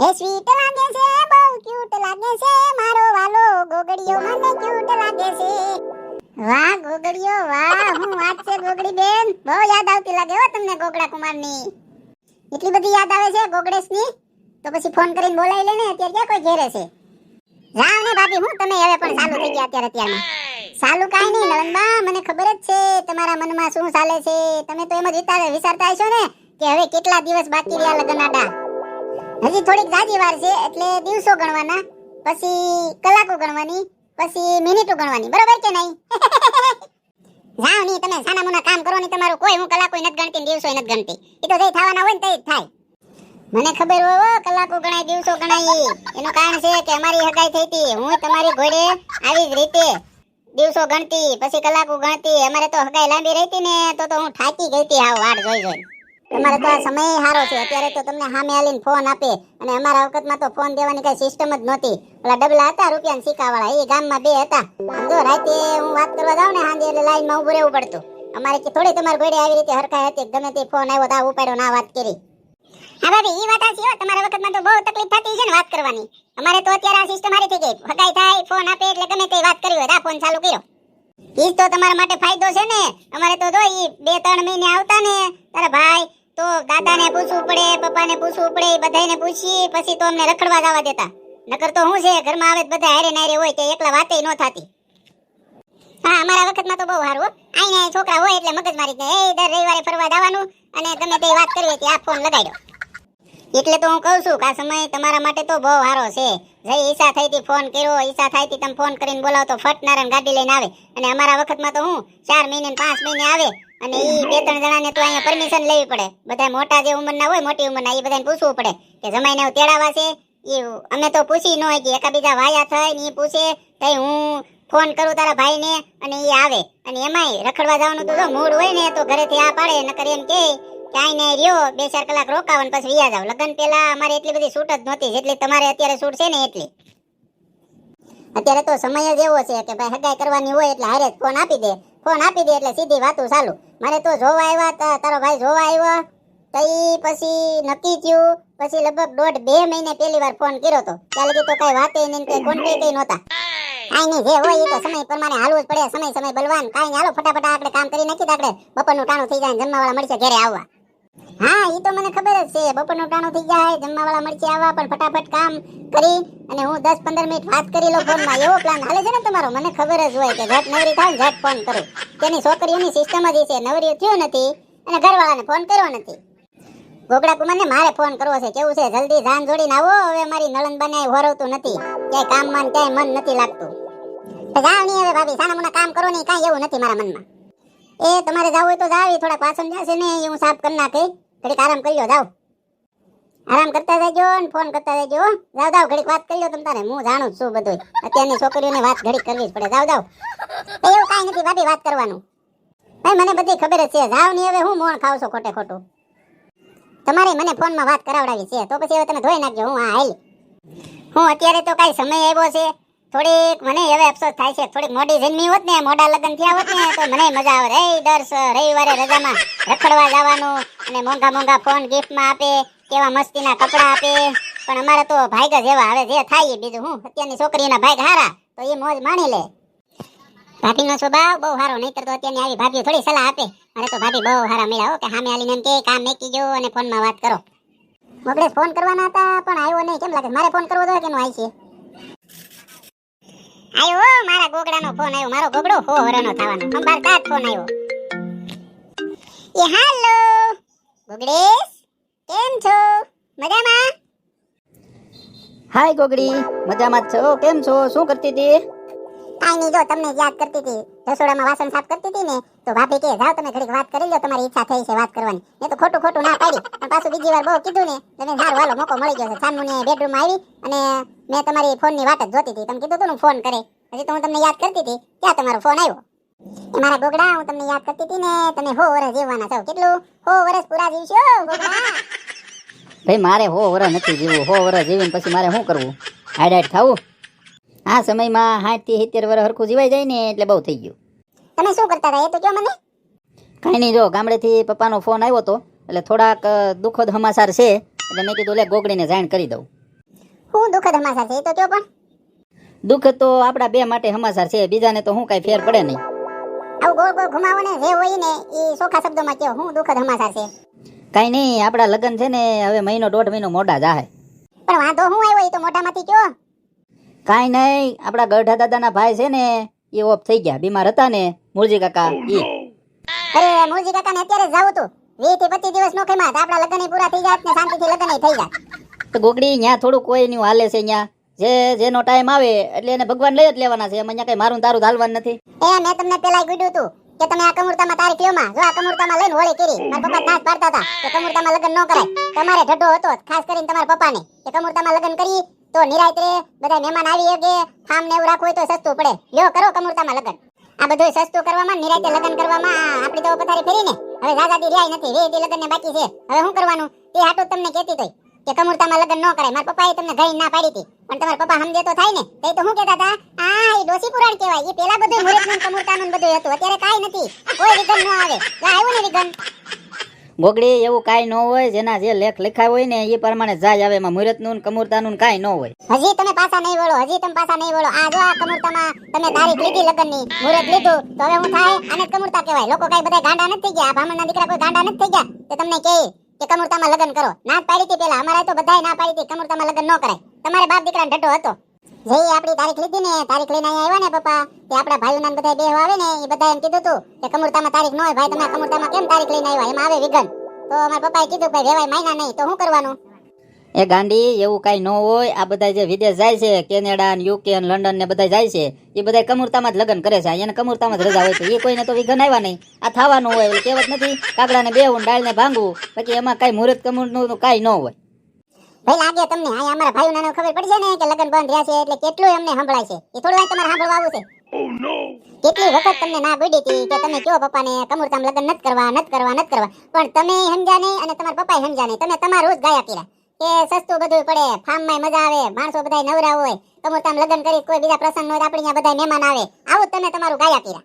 હે સ્વીટ લાગે છે, બહુ ક્યુટ લાગે છે, મારો વાલો ગોગડીયો મને ક્યુટ લાગે છે. વાહ ગોગડીયો વાહ, હું વાત છે ગોગડી બેન. બહુ યાદ આવતી લાગે હો તમને ગોગડા કુમારની. એટલી બધી યાદ આવે છે ગોગડેશની? તો પછી ફોન કરીને બોલાવી લેને, અત્યારે ક્યાં કોઈ ઘેરે છે? જાવ ને ભાભી, હું તમે હવે પણ ચાલુ થઈ ગયા અત્યારે અત્યારમાં સાલું કાઈ નહીં નળનબા મને ખબર જ છે તમારા મનમાં શું ચાલે છે. તમે તો એમ જ વિચાર વિચારતા હશો ને કે હવે કેટલા દિવસ બાકી રહ્યા લગ્ન આડા? હજી થોડીક જાજી વાર છે, એટલે દિવસો ગણવાના, પછી કલાકો ગણવાની, પછી મિનિટો ગણવાની. બરોબર કે નહીં? જાઓ ની તમે સાના મોના કામ કરો ને તમારું કોઈ હું કલાકો નથી ગણતી દિવસો નથી ગણતી. એ તો જે થવાના હોય ને તે થાય. મને ખબર હોય કલાકો ગણાય, દિવસો ગણાય. એનું કારણ છે કે અમારી હગાઈ થઈ હતી. હું તમારી ઘોડે આવી જ રીતે દિવસો ગણતી, પછી કલાકો ગણતી. અમારે તો હગાઈ લાંબી રહી ને, તો તો હું થાકી ગઈ હતી આવ વાડ જોઈ જોઈ તમારે તો આ સમય સારો છે. અત્યારે તો તમને સામે આલીને ફોન આપે. અને અમારા વખતમાં તો ફોન દેવાની કઈ સિસ્ટમ જ નહોતી. ઓલા ડબલા હતા રૂપિયાના સિક્કાવાળા એ ગામમાં બે હતા. સમજો રાતે હું વાત કરવા જાઉં ને સાંજે એટલે લાઈનમાં ઊભું રહેવું પડતું. અમારે કે થોડી તમારે ઘોડે આવી રીતે હરખાઈ હતી. ગમે તે ફોન આવ્યો તો આ ઉપાડ્યો ના વાત કરી. હા ભાભી ઈ વાત સાચી હો. તમારા વખતમાં તો બહુ તકલીફ થતી છે ને વાત કરવાની. અમારે તો અત્યારે આ સિસ્ટમ હારી થઈ ગઈ. હગાઈ થાય ફોન આપે એટલે ગમે તે વાત કરી હોય આ ફોન ચાલુ કર્યો. ઈ તો તમારા માટે ફાયદો છે ને. અમારે તો જો ઈ બે ત્રણ મહિને આવતા ને. તારા ભાઈ તો દાદાને પૂછવું પડે, પપ્પાને પૂછવું પડે બધાને પૂછી, પછી તો અમને રખડવા જવા દેતા નકર તો હું છે, ઘરમાં આવે બધા હારે નારે હોય કે એકલા વાતે ન થતી હા, અમારા વખતમાં તો બહુ સારું. આઈને છોકરા હોય એટલે મગજમારી મારી નહીં. એ દર રવિવારે ફરવા જવાનું અને તમે તે વાત કરી હતી આ ફોન લગાડ્યો એટલે તો હું કહું છું કે આ સમય તમારા માટે તો બહુ સારો છે. જઈ ઈસા થઈ હતી ફોન કર્યો ઈસા તી તમે ફોન કરીને બોલાવો તો ફટ નારાયણ ગાડી લઈને આવે. અને અમારા વખતમાં તો હું ચાર મહિને પાંચ મહિને આવે અને એ બે ત્રણ જણાને તો અહીંયા પરમિશન લેવી પડે. બધા મોટા જે ઉંમરના હોય, મોટી ઉંમરના એ બધાને પૂછવું પડે કે જમાઈને તેડાવા છે? એ અમે તો પૂછી ન હોય કે એકાબીજા વાયા થાય ને એ પૂછે, તઈ હું ફોન કરું તારા ભાઈને? અને એ આવે. અને એમાંય રખડવા જવાનું તો જો મૂડ હોય ને, તો ઘરેથી આ પાડે, નકર એમ કે કાંઈ નહીં રહ્યો બે ચાર કલાક રોકાવો પછી વિયા જાવ. લગ્ન પહેલા અમારે એટલી બધી છૂટ જ નહોતી, જેટલી તમારે અત્યારે છૂટ છે ને એટલી. અત્યારે તો સમય જ એવો છે કે ભાઈ હગાઈ કરવાની હોય એટલે હારે ફોન આપી દે. ફોન આપી દે એટલે સીધી વાતું ચાલુ. મારે તો જોવા આવ્યા તારો ભાઈ જોવા આવ્યો. તઈ પછી નક્કી થયું, પછી લગભગ દોઢ બે મહિને પહેલી વાર ફોન કર્યો તો. ત્યાં લગી તો કઈ વાતે નહીં કઈ કોન્ટેક્ટ નહોતા. કાંઈ નહીં, જે હોય એ તો સમય પ્રમાણે હાલવું જ પડે, સમય સમય બલવાન. કઈ નહીં, હાલો ફટાફટ આપણે કામ કરી નાખી આપણે બપોરનું ટાણું થઈ જાય જમવાવાળા મળશે, ઘરે આવવા. હા એ તો મને ખબર જ છે. બપોરનો ટાણો થઈ જાય જમવાવાળા મરચી આવા, પણ ફટાફટ કામ કરી અને હું દસ પંદર મિનિટ વાત કરી લો ફોનમાં એવો પ્લાન હાલે છે ને તમારો? મને ખબર જ હોય કે ઝટ નવરી થાય ઝટ ફોન કરું. તેની છોકરીઓની સિસ્ટમ જ છે નવરી થયો નથી અને ઘરવાળાને ફોન કર્યો નથી. ગોગડા કુમારને મારે ફોન કરવો છે. કેવું છે? જલ્દી જાન જોડીને આવો. હવે મારી નળનબાને હોરવતું નથી. ક્યાંય કામમાં ક્યાંય મન નથી લાગતું. જાવ નહીં હવે ભાભી સાના કામ કરો નહીં કાંઈ એવું નથી મારા મનમાં. એ તમારે જાવું હોય તો જાવ થોડાક વાસણ જશે ને હું સાફ કરી નાખી. ઘડીક આરામ કરી લો જાવ આરામ કરતા જજો ને ફોન કરતા જજો. જાવ જાવ ઘડીક વાત કરી લો તમ તારે. હું જાણું છું બધું અત્યારની છોકરીઓને વાત ઘડીક કરવી જ પડે. જાવ જાવ એવું કાંઈ નથી, ભાભી, વાત કરવાનું. ભાઈ, મને બધી ખબર જ છે. જાવ નહીં હવે હું મોણ ખાવ છો ખોટે ખોટું. તમારે મને ફોનમાં વાત કરાવડાવી છે. તો પછી હવે તમે ધોઈ નાખજો. હું હા હાલ. હું અત્યારે તો કાંઈ સમય આવ્યો છે. થોડીક મને હવે અફસોસ થાય છે, થોડીક મોડી જન્મી હોત ને મોડા લગ્ન થયા હોત ને, તો મને મજા આવે. રે દર રવિવારે રજામાં રખડવા જવાનું અને મોંઘા મોંઘા ફોન ગિફ્ટમાં આપે, કેવા મસ્તીના કપડાં આપે. પણ અમારે તો ભાઈ જ એવા હવે જે થાય એ બીજું હું. અત્યારની છોકરીના ભાઈ હારા, તો એ મોજ માણી લે. ભાભીનો સ્વભાવ બહુ સારો, નહીતર તો અત્યારની આવી ભાભીઓ થોડી સલાહ આપે. મારે તો ભાભી બહુ સારા મળ્યા હો, કે સામે આલીને એમ કે કામ મેકી જો અને ફોનમાં વાત કરો. મગડે ફોન કરવાના હતા, પણ આવ્યો નહીં. કેમ લાગે? મારે ફોન કરવો જોઈએ કે આવી છે? આવ્યો મારા ગોગડાનો ફોન આવ્યો, મારો ગોગડો હો હરનો થવાનો. અંબાર કાત ફોન આવ્યો. એ હાલો, ગોગડેશ, કેમ છો? મજામાં? હાય ગોગડી, મજામાં છો? કેમ છો? શું કરતી હતી? કાંઈ જો તમને યાદ કરતી હતી, રસોડામાં વાસણ સાફ કરતી હતી ને, તો ભાભી કે, જાઓ તમે ઘડીક વાત કરી લો, તમારી ઈચ્છા થઈ છે વાત કરવાની. મેં તો ખોટું ખોટું ના પાડી, પણ પાછું બીજી વાર બહુ કીધું ને તમે સારું હાલો મોકો મળી ગયો છે. છાનમુને બેડરૂમ આવી અને મેં તમારી ફોનની વાત જ જોતી હતી. તમે કીધું હતું ને ફોન કરે. હજી તો હું તમને યાદ કરતી હતી. ત્યાં તમારો ફોન આવ્યો? મારા ગોગડા, હું તમને યાદ કરતી હતી ને, તમે હો વર્ષ જીવવાના છો. કેટલું? હો વર્ષ પૂરા જીવશો ભાઈ, મારે હો વરસ નથી જીવવું. હો વરસ જીવીને પછી મારે શું કરવું? હાઈડ ખાવું? આ સમયમાં સાઠથી સિત્તેર વર્ષ હરખું જીવાઈ જાય ને એટલે બહુ થઈ ગયું. તમે શું કરતા હતા? એ તો કયો મને. કાંઈ નહીં જો ગામડેથી પપ્પાનો ફોન આવ્યો હતો એટલે થોડાક દુઃખદ હમાસાર છે એટલે મેં કીધું લે ગોગડીને જાણ કરી દઉં. હું દુઃખદ હમાસાર છે? એ તો કયો પણ. દુઃખ તો આપણા બે માટે હમાસાર છે બીજાને તો હું કાંઈ ફેર પડે નહીં. આવું ગોળ ગોળ ઘુમાવો ને જે હોય ને એ સોખા શબ્દોમાં કહો હું દુઃખદ હમાસાર છે? કાંઈ નહીં આપણા લગ્ન છે ને હવે મહિનો દોઢ મહિનો મોડા જાય પણ વાંધો હું આવ્યો એ તો મોઢામાંથી કયો. કાંઈ નહીં આપણા ગઢા દાદાના ભાઈ છે ને એ ઓફ થઈ ગયા બીમાર હતા ને મૂળજી કાકા ઈ. અરે મુરજી કાકાને અત્યારે જ જાવું તું. વીસથી પચીસ દિવસ નો ખેમા આપણા લગ્ન પૂરા થઈ જાત ને શાંતિથી લગ્ન થઈ જાત. તો ગોગડી ન્યા થોડું કોઈ નું હાલે છે ન્યા. જે જેનો ટાઈમ આવે એટલે એને ભગવાન લઈ જ લેવાના છે. એમાં કઈ મારું તારું હાલવાનું નથી. એ મેં તમને પેલા ગુડ્યું તું કે તમે આ કમુરતામાં તારીખ લ્યોમાં જો આ કમુરતામાં લઈને હોળી કરી મારા પપ્પા નાશ પાડતા હતા કે કમુરતામાં લગ્ન ન કરાય. તમારે ઢડો હતો ખાસ કરીને તમારા પપ્પાને કે કમુરતામાં લગ્ન કરી તો નિરાયત્રે બધા મહેમાન આવી કે ફાર્મ ને એવું રાખવું હોય તો સસ્તું પડે. લ્યો, કરો કમુરતામાં લગ્ન. આ બધું સસ્તું કરવામાં, નિરાયતે લગન કરવામાં આપણી તો પથારી ફેરી ને હવે જાજાદી રહ્યા નથી વેદી લગન ને બાકી છે. હવે શું કરવાનું? તે હાટું તમને કહેતી તોય. કે કમુરતામાં લગન ન કરાય. મારા પપ્પાએ તમને ઘરે ના પાડી હતી. પણ તમારા પપ્પા સમજે તો થાય ને. તે તો શું કહેતા હતા? આ એ ડોસી પુરાણ કહેવાય. એ પેલા બધું મુહૂર્તનું કમુરતાનું બધું હતું. અત્યારે કાંઈ નથી. કોઈ વિઘન ન આવે. આવ્યું ને વિઘન ગોગડી એવું કાંઈ ન હોય, જેના જે લેખ લખાય હોય ને, એ પ્રમાણે જાય આવે એમાં મુહૂર્તનું કમૂરતાનું કાંઈ ન હોય. હજી તમે પાછા નહીં વળો, હજી તમે પાછા નહીં વળો. આ જો આ કમુરતામાં તમે તારીખ લીધી લગ્નની, મુહૂર્ત લીધું, તો હવે હું થાય? આને જ કહેવાય. લોકો કાંઈ બધા ગાંડા નથી થઈ ગયા. બ્રાહ્મણના દીકરા કોઈ ગાંડા નથી ગયા? તો તમને કહે કે કમુરતામાં લગ્ન કરો. ના પાડી હતી પેલા અમારે તો બધાય ના પાડી હતી. કમુરતામાં લગ્ન ન કરાય. તમારે બાપ દીકરાને ઢટો હતો. જે આપણી તારીખ લીધી ને, તારીખ લઈને અહીંયા આવ્યા ને પપ્પા તે આપણા ભાઈઓના ના બધા બે આવે ને, એ બધા એમ કીધું હતું કે કમુરતામાં તારીખ ન હોય, ભાઈ તમે કમુરતામાં કેમ તારીખ લઈને આવ્યા? એમાં આવે વિઘન. તો અમારા પપ્પાએ કીધું ભાઈ વેવાય માયના નહીં, તો શું કરવાનું? એ ગાંડી, એવું કાંઈ ન હોય. આ બધા જે વિદેશ જાય છે, કેનેડા યુકે લંડન ને બધા જાય છે, એ બધા કમુરતામાં જ લગ્ન કરે છે. અહીંયા કમુરતામાં જ રજા હોય છે. એ કોઈને તો વિઘન આવ્યા નહીં. આ થવાનું હોય કહેવત નથી. કાગડાને બેહવું ને ડાળને ભાંગવું. પછી એમાં કાંઈ મુહૂર્ત કમૂરનું કાંઈ ન હોય. ભાઈ લાગે તમને આ અમારા ભાઈઓને ખબર પડશે ને કે લગ્ન બંધ રહ્યા છે એટલે કેટલું એમને સંભળાય છે. એ થોડું તમારે સાંભળવા આવું છે. કેટલી વખત તમને ના ગુડી હતી કે તમે કયો પપ્પાને કમુરતામ લગ્ન નથી કરવા નથી કરવા નથી કરવા. પણ તમે સમજ્યા નહીં અને તમારા પપ્પાએ સમજ્યા નહીં. તમે તમારા રોજ ગાયા કર્યા. કે સસ્તું બધું પડે ફાર્મમાં મજા આવે માણસો બધા નવરા હોય કમુરતામ લગ્ન કરી કોઈ બીજા પ્રસંગ હોય આપણે અહીંયા બધા મહેમાન આવે. આવું તમે તમારું ગાયા કર્યા.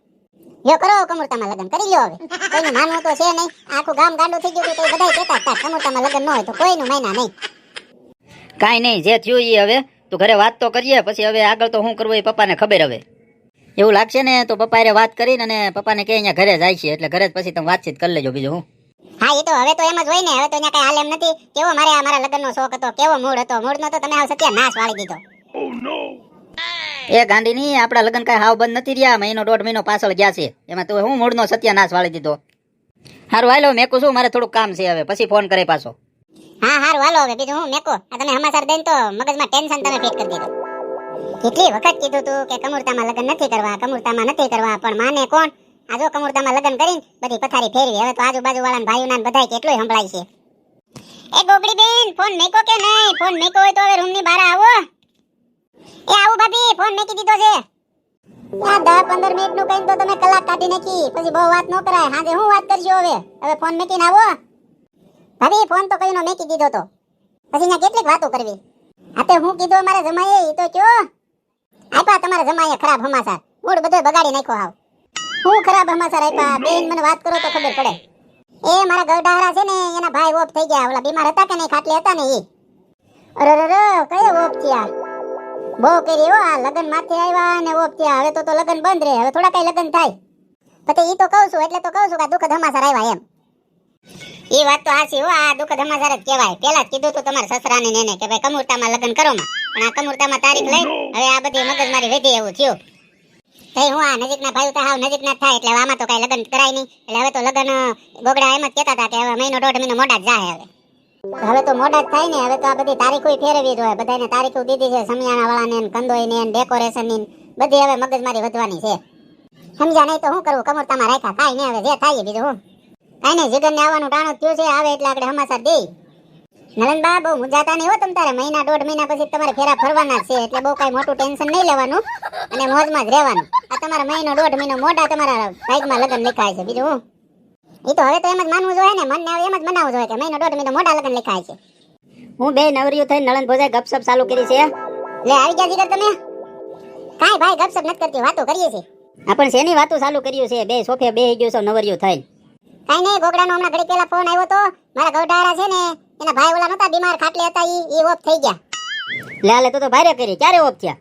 યો કરો કમુરતામાં લગ્ન કરી લ્યો હવે. કોઈનું માનવું તો છે નહીં. આખું ગામ ગાંડું થઈ ગયું તો બધા કહેતા હતા કમુરતામાં લગ્ન ન હોય તો કોઈનું માયના નહીં. કાંઈ નહીં જે થયું એ હવે. તું ઘરે વાત તો કરીએ પછી હવે આગળ તો શું કરવું એ પપ્પાને ખબર હવે. એવું લાગશે ને તો પપ્પા હારે વાત કરીને અને પપ્પાને કે અહીંયા ઘરે જાય છે એટલે ઘરે જ પછી તમે વાતચીત કરી લેજો બીજું હું. હા એ તો હવે તો એમ જ હોય ને હવે તો અહીંયા કઈ હાલ એમ નથી. કેવો મારે આ મારા લગ્નનો શોખ હતો કેવો મૂડ હતો? મૂડનો તો તમે આવ સત્યા નાશ વાળી દીધો. એ ગાંડીની આપણા લગ્ન કાંઈ હાવ બંધ નથી રહ્યા મહિનો દોઢ મહિનો પાછળ ગયા છે. એમાં તો હું મૂળનો સત્યાનાશ વાળી દીધો. હારું હાલો મેકું છું મારે થોડુંક કામ છે હવે પછી ફોન કરે પાછો. હા, હારું, હાલો હવે. બીજું હું મેકો? આ તમે હમાસર દઈને તો મગજમાં ટેન્શન તમે ફિટ કરી દીધું. કેટલી વખત કીધું તું કે કમુરતામાં લગ્ન નથી કરવા, કમુરતામાં નથી કરવા, પણ માને કોણ? આ જો કમુરતામાં લગ્ન કરીને બધી પથારી ફેરવી. હવે તો આજુબાજુ વાળા ભાઈઓના બધાય કેટલું સંભળાય છે. એ ગોગડી બેન, ફોન મેકો કે નહીં? ફોન મેકો હોય તો હવે રૂમની બહાર આવો. એ આવું ભાભી, ફોન મેકી દીધો છે. આ દસ પંદર મિનિટનું કઈ તો તમે કલાક કાઢી નાખી. પછી બહુ વાત ન કરાય. હાજે હું વાત કરજો હવે? હવે ફોન મેકીને આવો. ભાભી ફોન તો કઈનો મેકી દીધો તો પછી અહીંયા કેટલીક વાતો કરવી. આ તે હું કીધું મારે જમાઈએ એ તો કયો. આપ્યા તમારા જમાઈએ ખરાબ હમાસાર. મૂડ બધો બગાડી નાખ્યો હાવ. હું ખરાબ હમાસા આપ્યા? બેન મને વાત કરો તો ખબર પડે. એ મારા ગરડાહરા છે ને એના ભાઈ ઓફ થઈ ગયા ઓલા બીમાર હતા કે નહીં ખાટલે હતા ને એ અરે રે રે કયો ઓફ થયા? બહુ કરી હો આ લગન માથે આવ્યા ને ઓફ થયા. હવે તો તો લગન બંધ રહે હવે થોડા કઈ લગન થાય. પછી ઈ તો કહું છું એટલે તો કહું છું કે દુઃખદ હમાસાર આવ્યા એમ. એ વાત તો હાચી હો આ દુઃખદ હમાસાર જ કહેવાય. પેલા જ કીધું તો તમારા સસરાને ને કે ભાઈ કમુરતામાં લગ્ન કરો માં પણ આ કમુરતામાં તારીખ લઈ હવે આ બધી મગજ મારી વધી એવું થયું. તઈ હું આ નજીકના ભાઈ તો હાવ નજીકના થાય એટલે આમાં તો કઈ લગ્ન કરાય નહીં. એટલે હવે તો લગ્ન ગોગડા એમ જ કહેતા હતા કે હવે મહિનો દોઢ મહિનો મોડા જ જાય હવે. હવે તો મોડા જ થાય ને હવે તો આ બધી તારીખો ફેરવી જોઈએ. બધાને તારીખો દીધી છે સમિયાણા વાળાને ને કંદોઈ ને ડેકોરેશનની ને. બધી હવે મગજ મારી વધવાની છે. સમજ્યા નહીં તો શું કરવું કમરતામાં રાખ્યા થાય નહીં હવે જે થાય બીજું હું. કાંઈ નહીં જીગર ને આવવાનું ટાણું થયું છે આવે એટલે આપણે હમાસા દઈ. નલનબા બહુ મુજાતા નહીં હો તમ તારે. મહિના દોઢ મહિના પછી તમારે ફેરા ફરવાના છે એટલે બહુ કાંઈ મોટું ટેન્શન નહીં લેવાનું અને મોજમાં જ રહેવાનું. આ તમારા મહિનો દોઢ મહિનો મોટા તમારા ભાગમાં લગ્ન લખાય છે બીજું હું? એ તો હવે તો એમ જ માનવું જોઈએ ને મનને હવે એમ જ મનાવવું જોઈએ કે મહિનો દોઢ મહિનો મોટા લગ્ન લખાય છે. હું બે નવરીઓ થઈ નળન ભોજાએ ગપસપ ચાલુ કરી છે. લે આવી ગયા જીગર તમે? કાંઈ ભાઈ ગપસપ નથી કરતી વાતો કરીએ છીએ. આપણ શેની વાતો ચાલુ કર્યું છે બે સોફે બે ગયો છો નવરીઓ થઈ કાંઈ નહીં ગોગડાનો હમણાં ઘડી પહેલા ફોન આવ્યો તો મારા ગૌડારા છે ને એના ભાઈ ઓલા નતા બીમાર ખાટલે હતા ઈ ઈ ઓફ થઈ ગયા. લે તો તો ભારે કરી. ક્યારે ઓફ થયા?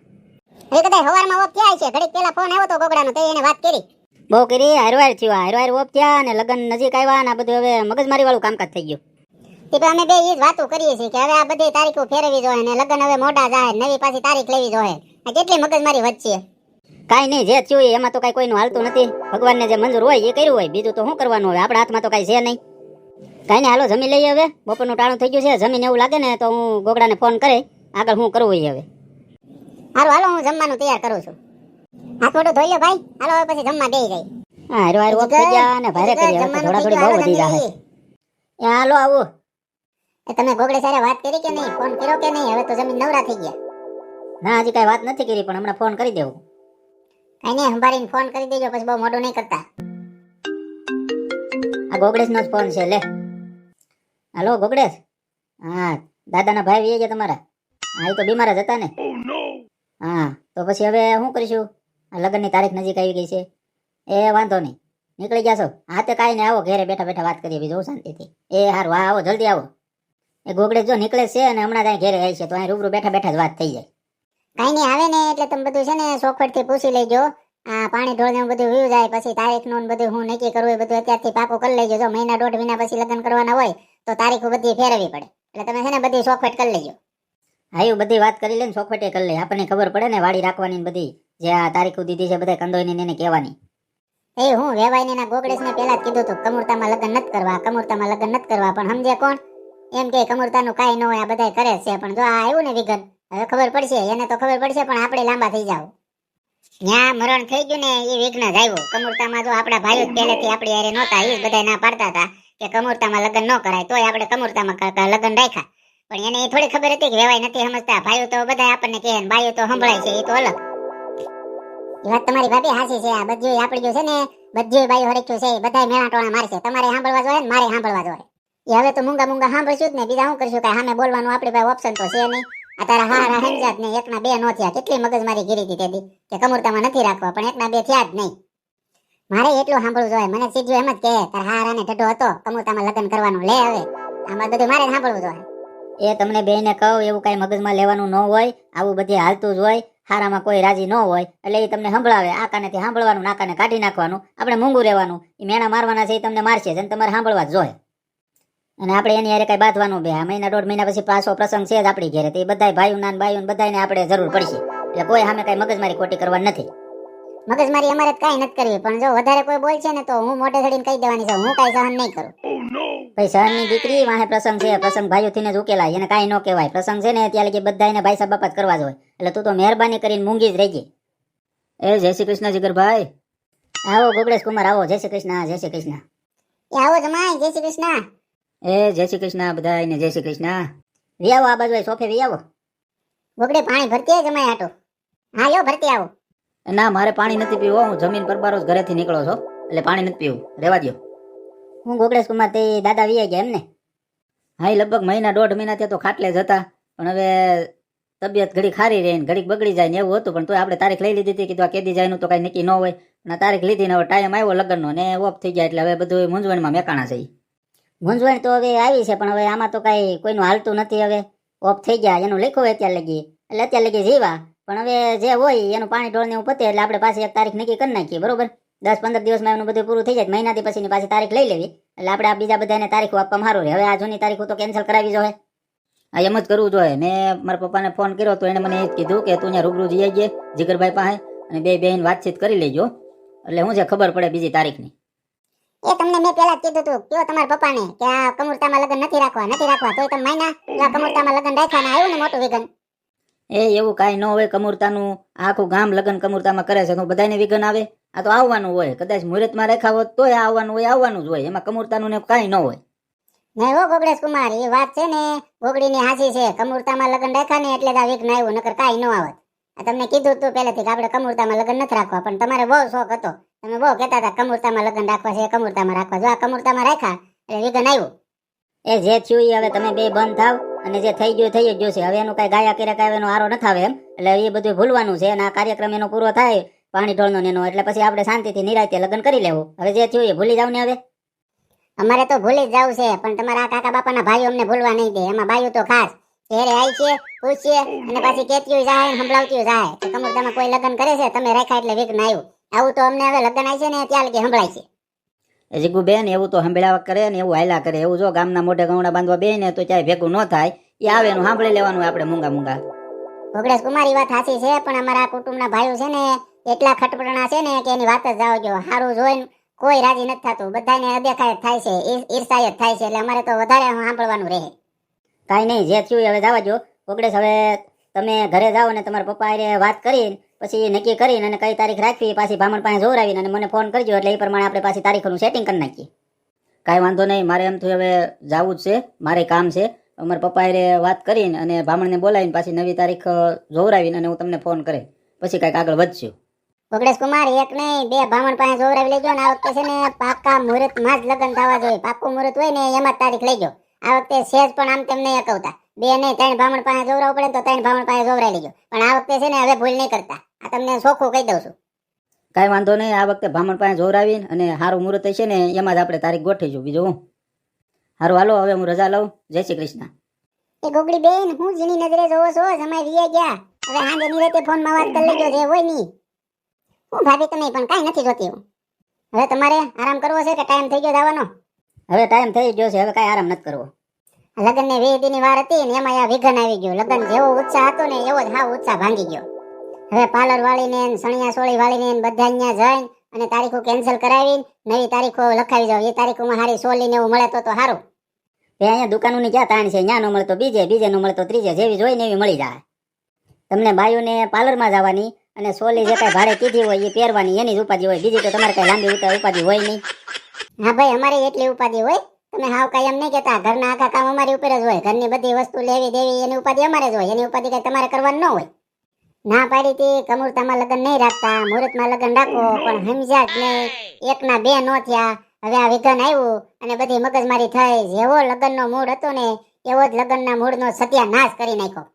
હવે કદાચ હવારમાં ઓફ થયા છે ઘડી પહેલા ફોન આવ્યો તો ગોગડાનો તો એને વાત કરી. બહુ કરી હરવાર થયું હરવાર ઓફ થયા અને લગન નજીક આવ્યા અને આ બધું હવે મગજમારી વાળું કામકાજ થઈ ગયું. તે અમે બે ઈ જ વાતો કરીએ છીએ કે હવે આ બધી તારીખો ફેરવી જોઈએ ને લગ્ન હવે મોટા જાય નવી પાછી તારીખ લેવી જોઈએ. આ કેટલી મગજમારી વધશે કાંઈ નહીં જે થયું એમાં તો કાંઈ કોઈનું હાલતું નથી. ભગવાનને જે મંજૂર હોય એ કર્યું હોય બીજું તો શું કરવાનું હોય આપણા હાથમાં તો કાંઈ છે નહીં. કાંઈ નહીં હાલો જમી લઈએ હવે. બપોરનું ટાણું થઈ ગયું છે જમીન એવું લાગે ને તો હું ગોગડાને ફોન કરે. આગળ શું કરવું એ હવે? હારું હાલો હું જમવાનું તૈયાર કરું છું. હાથ મોઢું ધોઈ લો ભાઈ. હાલો હવે પછી જમવા બેસી જાય. હા હારો હારો ઓફ થઈ ગયા અને ભારે કરી હવે થોડા થોડી બહુ વધી જાય એ હાલો આવું. એ તમે ગોગડે સારે વાત કરી કે નહીં? ફોન કર્યો કે નહીં? હવે તો જમીન નવરા થઈ ગયા. ના હજી કાંઈ વાત નથી કરી પણ હમણાં ફોન કરી દેવું. કઈ નહીં ફોન કરી દેજો પછી બહુ મોડું નહીં કરતા. આ ગોગડેશનો જ ફોન છે લે. હાલો ગોગડેશ. હા દાદાના ભાઈ વીએ ગયા તમારા. હા એ તો બીમાર જ હતા ને. હા તો પછી હવે શું કરીશું? આ લગ્નની તારીખ નજીક આવી ગઈ છે. એ વાંધો નહીં. નીકળી જશો. છો હા તે કાંઈ નહીં આવો ઘરે બેઠા બેઠા વાત કરીએ બીજું શાંતિથી. એ હારું હા આવો જલ્દી આવો. એ ગોગડેશ જો નીકળે છે અને હમણાં ત્યાં ઘરે આવી છે તો અહીં રૂબરૂ બેઠા બેઠા જ વાત થઈ જાય. કઈ નહીં આવે ને એટલે તમે બધું છે ને સોખવટથી પૂછી લેજો. આ પાણી ઢોળ ને બધું વીવ જાય પછી તારીખનું બધું હું નક્કી કરવું એ બધું અત્યારથી પાકું કરી લેજો. જો મહિના દોઢ મહિના પછી લગ્ન કરવાના હોય તો તારીખો બધી ફેરવવી પડે. એટલે તમે છે ને બધી સોખવટ કરી લેજો. હા એવું બધી વાત કરી લે ને ચોખવટે કરી લે. આપણને ખબર પડે ને વાડી રાખવાની બધી જે આ તારીખો દીધી છે બધા કંદોઈને એને કહેવાની. એ હું વેવાઈને ના ગોગડેશ ને પેલા જ કીધું હતું કમુરતામાં લગ્ન નથી કરવા કમુરતામાં લગ્ન નથી કરવા. પણ સમજે કોણ? એમ કે કમુરતાનું કાંઈ ન હોય આ બધા કરે છે. પણ જો આ આવ્યું ને વિઘન હવે ખબર પડશે, એને તો ખબર પડશે, પણ આપણે લાંબા થઈ જાવ ન્યા મરણ થઈ ગયું ને એ વિઘ્ન જ કમુરતામાં જો આપણા ભાઈઓ જ પહેલેથી આપણી હારે નહોતા, એ બધા ના પાડતા હતા કે કમુરતામાં લગ્ન ન કરાય, તોય આપણે કમુરતામાં લગ્ન રાખ્યા. પણ એને એ થોડી ખબર હતી કે વેવાય નથી સમજતા. ભાઈઓ તો બધા આપણને કહે ભાઈઓ તો સંભળાય છે, એ તો અલગ. એ વાત તમારી ભાભી હાસી છે. આ બધું આપણી જો છે ને બધી ભાઈ હરખ્યું છે બધા મેળા ટોણા મારશે. તમારે સાંભળવા જોઈએ ને, મારે સાંભળવા જોઈએ એ હવે તો મૂંગા મૂંગા સાંભળશું જ ને, બીજા શું કરશું? કઈ સામે બોલવાનું આપણી પાસે ઓપ્શન તો છે નહીં. આ તારા હારા જ નહીં એકના બે નો થયા. કેટલી મગજમારી ગીરી હતી તેથી કે કમુરતામાં નથી રાખવા, પણ એકના બે થયા જ નહીં. મારે એટલું સાંભળવું જોઈએ, મને સીધું એમ જ કહે, તારા ને ઢઢો હતો, કમુરતામાં લગ્ન કરવાનું. લે હવે, આમાં બધું મારે સાંભળવું જોઈએ. એ તમને બેને કહું, એવું કાંઈ મગજમાં લેવાનું ન હોય, આવું બધી હાલતું જ હોય, હારામાં કોઈ રાજી ન હોય, એટલે એ તમને સંભળાવે. આ કાનેથી સાંભળવાનું ના કાને કાઢી નાખવાનું, આપણે મૂંગું રહેવાનું. એ મેણા મારવાના છે એ તમને મારશે, જેને તમારે સાંભળવા જ જોઈએ. અને આપણે એની હારે કઈ બાંધવાનું બે મહિના દોઢ મહિના પછી પાછો પ્રસંગ છે જ આપણી ઘરે. તો એ બધા ભાઈઓ ના ભાઈઓ બધાને આપણે જરૂર પડશે. એટલે કોઈ સામે કઈ મગજમારી ખોટી કરવા નથી. મગજમારી અમારે કઈ નથી કરવી પણ જો વધારે કોઈ બોલશે ને તો હું મોઢે ચડીને કહી દેવાની છે હું કઈ સહન નહીં કરું. ભાઈ સહનની દીકરી વાહે પ્રસંગ છે પ્રસંગ ભાઈઓથી જ ઉકેલાય એને કાંઈ ન કહેવાય. પ્રસંગ છે ને ત્યાં લગી બધા એને ભાઈ સાહેબ બાપા જ કરવા જ હોય. એટલે તું તો મહેરબાની કરીને મૂંગી જ રહેજે એ જય શ્રી કૃષ્ણ જીગરભાઈ આવો ગોગળેશ કુમાર આવો. જય શ્રી કૃષ્ણ જય શ્રી કૃષ્ણ. એ આવો જમાય જય શ્રી કૃષ્ણ. એ જય શ્રી કૃષ્ણ બધાને જય શ્રી કૃષ્ણ. વી આવો આ બાજુ સોફે વી આવો. ગોગડે પાણી ભરતી જમાય આટો હા લ્યો ભરતી આવો. ના મારે પાણી નથી પીવું હું. જમીન પર બારો ઘરેથી નીકળો છો એટલે પાણી નથી પીવું. રેવા દો હું ગોગડેશ કુમાર તે દાદા વી ગયા એમને. હા એ લગભગ મહિના દોઢ મહિના ત્યાં તો ખાટલે જ હતા. પણ હવે તબિયત ઘડી ખારી રહી ઘડીક બગડી જાય ને એવું હતું પણ તોય આપણે તારીખ લઈ લીધી હતી કીધું આ કેદી જાય તો કાંઈ નક્કી ન હોય. પણ તારીખ લીધી ને હવે ટાઈમ આવ્યો લગ્નનો ને ઓફ થઈ ગયા એટલે હવે બધું મૂંઝવણમાં મેકાણા છે. મૂંઝવણ તો હવે આવી છે, પણ હવે આમાં તો કાંઈ કોઈનું હાલતું નથી. હવે ઓફ થઈ ગયા, એનું લખ્યું હોય અત્યારે લગી. એટલે અત્યારે લગી જીવા. પણ હવે જે હોય, એનું પાણી ઢોળને એવું પતે એટલે આપણે પાછી એક તારીખ નક્કી કરી નાખીએ, બરોબર? દસ પંદર દિવસમાં એનું બધું પૂરું થઈ જાય, મહિનાથી પછીની પાછી તારીખ લઈ લેવી. એટલે આપણે આ બીજા બધાને તારીખો આપવા સારું રહે હવે આ જૂની તારીખો તો કેન્સલ કરાવી જોઈએ. હા, એમ જ કરવું જોઈએ. મેં મારા પપ્પાને ફોન કર્યો તો એને મને એ જ કીધું કે તું અહીંયા રૂબરૂ જઈ આવજે જીગરભાઈ પાસે, અને બે બેન વાતચીત કરી લેજો. એટલે હું છે ખબર પડે બીજી તારીખની. એ તમને મેં પેલા જ કીધું તું કયો તમારા પપ્પાને કે આ કમુરતામાં લગ્ન નથી રાખવા નથી રાખવા તોય તમે માયના આ કમુરતામાં લગ્ન રાખ્યા આવ્યું ને મોટું વિઘન. એ એવું કાંઈ ન હોય કમુરતાનું આખું ગામ લગ્ન કમુરતામાં કરે છે બધાને વિઘન આવે? આ તો આવવાનું હોય કદાચ મુહૂર્તમાં રાખ્યા હોત તોય આવવાનું હોય આવવાનું જ હોય એમાં કમુરતાનું ને કાંઈ ન હોય. નહીં હો ગોગડેશ કુમાર એ વાત છે ને ગોગડીની હાસી છે કમુરતામાં લગ્ન રાખ્યા ને એટલે જ આ વિઘ્ન આવ્યું નકર કાંઈ ન આવત. તમને કીધું તું પહેલેથી કે આપણે કમુરતામાં લગ્ન નથી રાખવા પણ તમારે બહુ શોખ હતો. તમે બહુ કહેતા હતા, કમુરતામાં લગ્ન રાખવા છે, કમુરતામાં રાખવા. જો આ કમુરતામાં રાખ્યા, એટલે વિઘન આવ્યું. એ જે થયું એ હવે તમે બે બંધ થાવ, અને જે થઈ ગયું થઈ ગયું છે. હવે એનું કાંઈ ગાયા કર્યા કાંઈ એનો આરો ન થાવે એમ. એટલે એ બધું ભૂલવાનું છે, અને આ કાર્યક્રમ એનો પૂરો થાય, પાણી ઢોળનો એનો. એટલે પછી આપણે શાંતિથી નિરાયતે લગ્ન કરી લેવું. હવે જે થયું એ ભૂલી જાવ ને હવે. અમારે તો ભૂલી જ જવું છે, પણ તમારા કાકા બાપાના ભાઈઓ અમને ભૂલવા નહીં દે. એમાં ભાઈઓ તો ખાસ. ઘેરે આવી છે, પૂછીએ, અને પાછી કેતી જાય સંભળાવતી જાય. કે કમર તમે કોઈ લગ્ન કરે છે? તમે રાખ્યા એટલે વિઘ્ન આવ્યું. આવું તો અમને હવે લગ્ન આવી છે ને ત્યાં લગી સંભળાય છે. એ બેન એવું તો સંભળાવા કરે ને એવું હાયલા કરે. એવું જો ગામના મોઢે ગૌણા બાંધવા બે ને તો ચાય ભેગું ન થાય. એ આવે એનું સાંભળી લેવાનું આપણે મૂંગા મૂંગા. ભોગડેશ કુમારી વાત સાચી છે પણ અમારા કુટુંબના ભાઈઓ છે ને એટલા ખટપટણા છે ને કે એની વાત જ જાવ જો સારું જોઈને કોઈ રાજી નથી થતું. બધાને અદેખાય જ થાય છે ઈર્ષાય જ થાય છે એટલે અમારે તો વધારે સાંભળવાનું રહે. કાંઈ નહીં જે થયું હવે જવા જો ઓગળેશ હવે તમે ઘરે જાઓ ને તમારા પપ્પા વાત કરીને પછી નક્કી કરીને અને કઈ તારીખ રાખવી, પાછી ભામણ પાસે જોવરાવીને અને મને ફોન કરજો એટલે એ પ્રમાણે આપણે પાછી તારીખનું સેટિંગ કરી નાખીએ. કાંઈ વાંધો નહીં, મારે એમ થયું હવે જવું જ છે, મારે કામ છે. અમારા પપ્પાએ વાત કરીને અને ભામણને બોલાવીને પાછી નવી તારીખ જોવરાવીને અને હું તમને ફોન કરે. પછી કાંઈક આગળ વધશું. ભોગડેશ કુમાર, એક નહીં, બે, ભામણ પાસે જોવરાવી લેજો ને આ વખતે છે ને પાકા મુહૂર્તમાં જ લગ્ન થવા જોઈએ. પાકું મુહૂર્ત હોય ને, એમાં જ તારીખ લેજો આ વખતે સેજ પણ આમ તેમ નહીં અકવતા. બે નહીં ત્રણ બ્રાહ્મણ પાસે જોવરાવું પડે તો ત્રણ બ્રાહ્મણ પાસે જોવરાવી લેજો. પણ આ વખતે છે ને હવે ભૂલ નહીં કરતા. આ તમને ચોખ્ખું કહી દઉં છું. કાંઈ વાંધો નહીં આ વખતે ભામણ પાસે જોવરાવી અને સારું મુહૂર્ત છે ને એમાં જ આપણે તારીખ ગોઠવીશું. બીજું હું? સારું હાલો હવે હું રજા લઉં. જય શ્રી કૃષ્ણ. એ ગોગડી બેન હું જીની નજરે જોવો છો. સમય વીએ ગયા. હવે હાંજે નિરાતે ફોનમાં વાત કરી લેજો જે હોયની. હું ભાભી તમે પણ કાંઈ નથી જોતી હું. હવે તમારે આરામ કરવો છે કે ટાઈમ થઈ ગયો જવાનો? હવે ટાઈમ થઈ ગયો છે હવે કાંઈ આરામ નથી કરવો. લગ્ન ને ની વાર હતી ને એમાં આ વિઘન આવી ગયું. લગ્ન જેવો ઉત્સાહ હતો ને એવો જ હા ઉત્સાહ ભાંગી ગયો. હવે પાર્લર વાળીને સણિયા સોળી વાળીને બધા અહીંયા જઈને અને તારીખો કેન્સલ કરાવી નવી તારીખો લખાવી જાવ એ તારીખોમાં હારી સોલી ને એવું મળે તો સારું એ અહીંયા દુકાનોની ક્યાં તાણ છે? ત્યાં ન મળતો બીજે બીજે ન મળતો ત્રીજે. જેવી જોઈ ને એવી મળી જાય. તમને બાયુને પાર્લરમાં જવાની અને સોલી જે કાંઈ ભાડે કીધી હોય એ પહેરવાની, એની જ ઉપાધિ હોય. બીજી તો તમારે કાંઈ લાંબી ઉપાધિ હોય નહીં. હા ભાઈ, અમારી એટલી ઉપાધિ હોય તમે હાવ કાંઈ એમ નહીં કહેતા. ઘરના આખા કામ અમારી ઉપર જ હોય. ઘરની બધી વસ્તુ લેવી દેવી એની ઉપાધિ અમારે જ હોય. એની ઉપાધિ કઈ તમારે કરવાનું ન હોય. ના પાડી હતી કમૂરતામાં લગ્ન નહીં રાખતા. મુહૂર્તમાં લગ્ન રાખો, પણ સમજ્યા જ નહીં. એકના બે નો થયા. હવે આ વિઘન આવ્યું અને બધી મગજમારી થઈ. જેવો લગ્નનો મૂડ હતો ને, એવો જ લગ્નના સત્યા સત્યાનાશ કરી નાખ્યો.